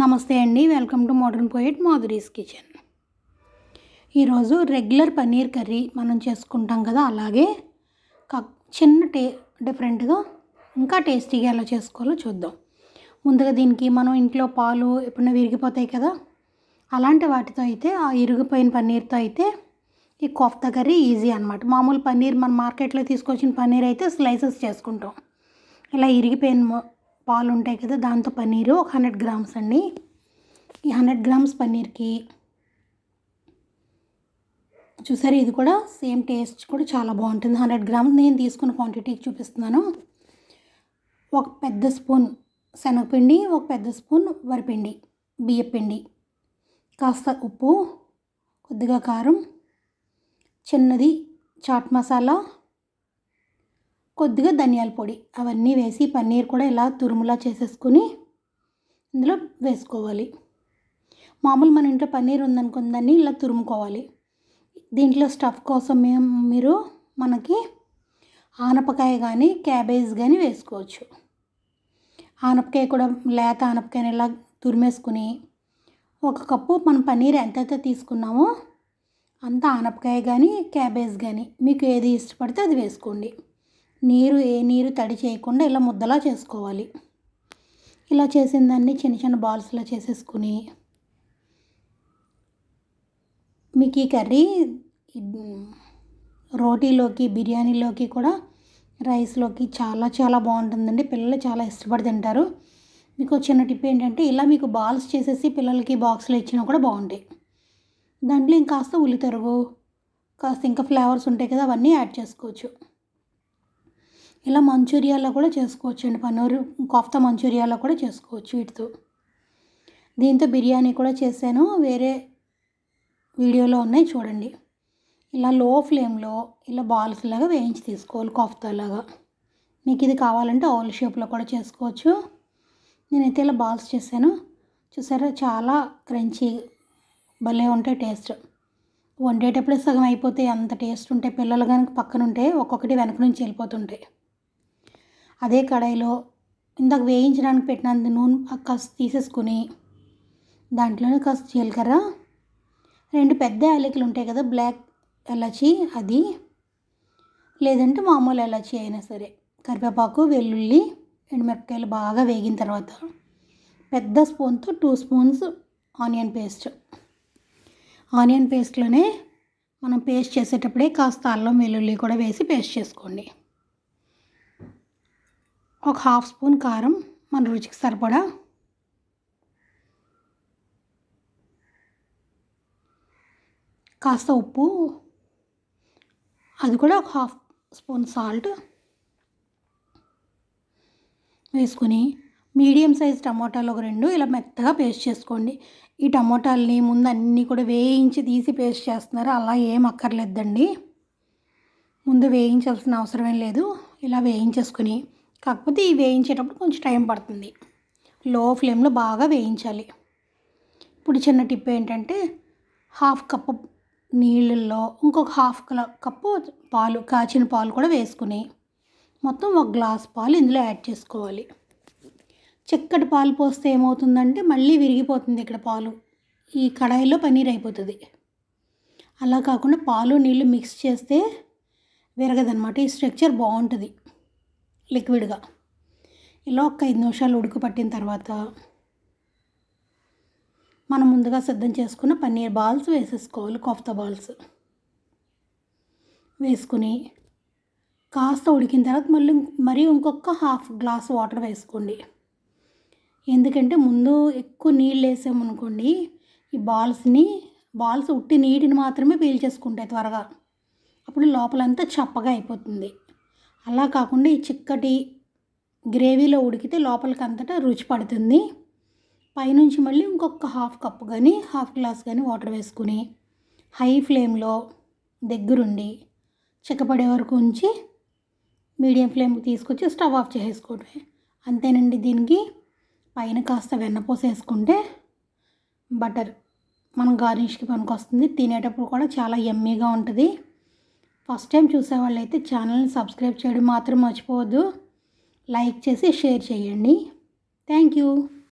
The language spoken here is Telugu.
నమస్తే అండి welcome to modern poet Madhuri's kitchen. ఈరోజు రెగ్యులర్ పన్నీర్ కర్రీ మనం చేసుకుంటాం కదా అలాగే చిన్న టే డిఫరెంట్గా ఇంకా టేస్టీగా ఎలా చేసుకోవాలో చూద్దాం. ముందుగా దీనికి మనం ఇంట్లో పాలు ఎప్పుడైనా విరిగిపోతాయి కదా అలాంటి వాటితో అయితే ఆ ఇరిగిపోయిన పన్నీర్తో అయితే ఈ కోఫ్తా కర్రీ ఈజీ అనమాట మామూలు పన్నీర్ మన మార్కెట్లో తీసుకొచ్చిన పన్నీర్ అయితే స్లైసెస్ చేసుకుంటాం. ఇలా ఇరిగిపోయిన పాలు ఉంటాయి కదా దాంతో పన్నీరు ఒక హండ్రెడ్ గ్రామ్స్ అండి. ఈ హండ్రెడ్ గ్రామ్స్ పన్నీర్కి చూసారు ఇది కూడా సేమ్ టేస్ట్ కూడా చాలా బాగుంటుంది. హండ్రెడ్ గ్రామ్స్ నేను తీసుకున్న క్వాంటిటీకి చూపిస్తున్నాను. ఒక పెద్ద స్పూన్ శనగపిండి ఒక పెద్ద స్పూన్ వరిపిండి బియ్యపిండి కాస్త ఉప్పు కొద్దిగా కారం చిన్నది చాట్ మసాలా కొద్దిగా ధనియాల పొడి అవన్నీ వేసి పన్నీర్ కూడా ఇలా తురుములా చేసేసుకుని ఇందులో వేసుకోవాలి. మామూలు మన ఇంట్లో పన్నీర్ ఉందనుకున్న దాన్ని ఇలా తురుముకోవాలి. దీంట్లో స్టఫ్ కోసం మేము మీరు మనకి ఆనపకాయ కానీ క్యాబేజ్ కానీ వేసుకోవచ్చు. ఆనపకాయ కూడా లేత ఆనపకాయని ఇలా తురిమేసుకుని ఒక కప్పు మనం పన్నీర్ ఎంతైతే తీసుకున్నామో అంత ఆనపకాయ కానీ క్యాబేజ్ కానీ మీకు ఏది ఇష్టపడితే అది వేసుకోండి. నీరు ఏ నీరు తడి చేయకుండా ఇలా ముద్దలా చేసుకోవాలి. ఇలా చేసిన దాన్ని చిన్న చిన్న బాల్స్లో చేసేసుకుని మీకు ఈ కర్రీ రోటీలోకి బిర్యానీలోకి కూడా రైస్లోకి చాలా చాలా బాగుంటుందండి. పిల్లలు చాలా ఇష్టపడి తింటారు. మీకు చిన్న టిప్ ఏంటంటే ఇలా మీకు బాల్స్ చేసేసి పిల్లలకి బాక్స్లో ఇచ్చినా కూడా బాగుంటాయి. దాంట్లో ఇంకాస్త కాస్త తరుగు కాస్త ఇంకా ఫ్లేవర్స్ ఉంటాయి కదా అవన్నీ యాడ్ చేసుకోవచ్చు. ఇలా మంచూరియాలో కూడా చేసుకోవచ్చు అండి పన్నూరు కోఫ్తా మంచూరియాలో కూడా చేసుకోవచ్చు వీటితో. దీంతో బిర్యానీ కూడా చేశాను వేరే వీడియోలో ఉన్నాయి చూడండి. ఇలా లో ఫ్లేమ్లో ఇలా బాల్స్ లాగా వేయించి తీసుకోవాలి కోఫ్తా లాగా. మీకు ఇది కావాలంటే ఓవల్ షేప్లో కూడా చేసుకోవచ్చు. నేనైతే ఇలా బాల్స్ చేశాను. చూసారా చాలా క్రంచీ భలే ఉంటాయి టేస్ట్. వండేటప్పుడే సగం అయిపోతే అంత టేస్ట్ ఉంటాయి పిల్లలు కనుక పక్కన ఉంటే ఒక్కొక్కటి వెనక నుంచి వెళ్ళిపోతుంటాయి. అదే కడాయిలో ఇందాక వేయించడానికి పెట్టినంత నూనె కాస్త తీసేసుకుని దాంట్లోనే కాస్త జీలకర్ర రెండు పెద్ద యాలకులు ఉంటాయి కదా బ్లాక్ ఎలచి అది లేదంటే మామూలు ఎలచి అయినా సరే కరివేపాకు వెల్లుల్లి ఎండుమిరపకాయలు బాగా వేగిన తర్వాత పెద్ద స్పూన్తో two spoons onion paste. Onion పేస్ట్లోనే మనం పేస్ట్ చేసేటప్పుడే కాస్త అల్లం వెల్లుల్లి కూడా వేసి పేస్ట్ చేసుకోండి. ఒక హాఫ్ స్పూన్ కారం మన రుచికి సరిపడా. కాస్త ఉప్పు. అది కూడా ఒక హాఫ్ స్పూన్ సాల్ట్ వేసుకొని మీడియం సైజ్ టమోటాలు ఒక రెండు ఇలా మెత్తగా పేస్ట్ చేసుకోండి. ఈ టమోటాలని ముందు అన్నీ కూడా వేయించి తీసి పేస్ట్ చేస్తున్నారు. అలా ఏం అక్కర్లేదండి. ముందు వేయించాల్సిన అవసరం ఏం లేదు. ఇలా వేయించేసుకుని కాకపోతే ఈ వేయించేటప్పుడు కొంచెం టైం పడుతుంది. లో ఫ్లేమ్లో బాగా వేయించాలి. ఇప్పుడు చిన్న టిప్ ఏంటంటే హాఫ్ కప్పు నీళ్ళల్లో ఇంకొక హాఫ్ కల- కప్పు పాలు కాచిన పాలు కూడా వేసుకుని మొత్తం ఒక గ్లాస్ పాలు ఇందులో యాడ్ చేసుకోవాలి. చిక్కటి పాలు పోస్తే ఏమవుతుందంటే మళ్ళీ విరిగిపోతుంది ఇక్కడ పాలు. ఈ కడాయిలో పన్నీర్ అయిపోతుంది. అలా కాకుండా పాలు నీళ్ళు మిక్స్ చేస్తే విరగదనమాట ఈ స్ట్రక్చర్ బాగుంటుంది. లిక్విడ్గా. ఇలా ఒక ఐదు నిమిషాలు ఉడుకు పట్టిన తర్వాత మనం ముందుగా సిద్ధం చేసుకున్న పన్నీర్ బాల్స్ వేసేసుకోవాలి కోఫ్తా బాల్స్. వేసుకుని కాస్త ఉడికిన తర్వాత మళ్ళీ మరీ ఇంకొక హాఫ్ గ్లాస్ వాటర్ వేసుకోండి. ఎందుకంటే ముందు ఎక్కువ నీళ్ళు వేసామనుకోండి ఈ బాల్స్ని బాల్స్ ఉట్టి నీటిని మాత్రమే పీల్చేసుకుంటాయి త్వరగా. అప్పుడు లోపలంతా చప్పగా అయిపోతుంది. అలా కాకుండా ఈ చిక్కటి గ్రేవీలో ఉడికితే లోపలికి అంతటా రుచి పడుతుంది. పైనుంచి మళ్ళీ ఇంకొక హాఫ్ కప్ కానీ హాఫ్ గ్లాస్ కానీ వాటర్ వేసుకుని హై ఫ్లేమ్లో దగ్గరుండి చిక్కపడే వరకు ఉంచి మీడియం ఫ్లేమ్కి తీసుకొచ్చి స్టవ్ ఆఫ్ చేసేసుకోవడమే. అంతేనండి దీనికి. పైన కాస్త వెన్నపూస వేసుకుంటే బటర్ మనం గార్నిష్కి పనికొస్తుంది. తినేటప్పుడు కూడా చాలా ఎమ్మీగా ఉంటుంది. ఫస్ట్ టైం చూసేవాళ్ళు అయితే ఛానల్ని సబ్స్క్రైబ్ చేయడం మాత్రం మర్చిపోవద్దు. లైక్ చేసి షేర్ చేయండి. Thank you.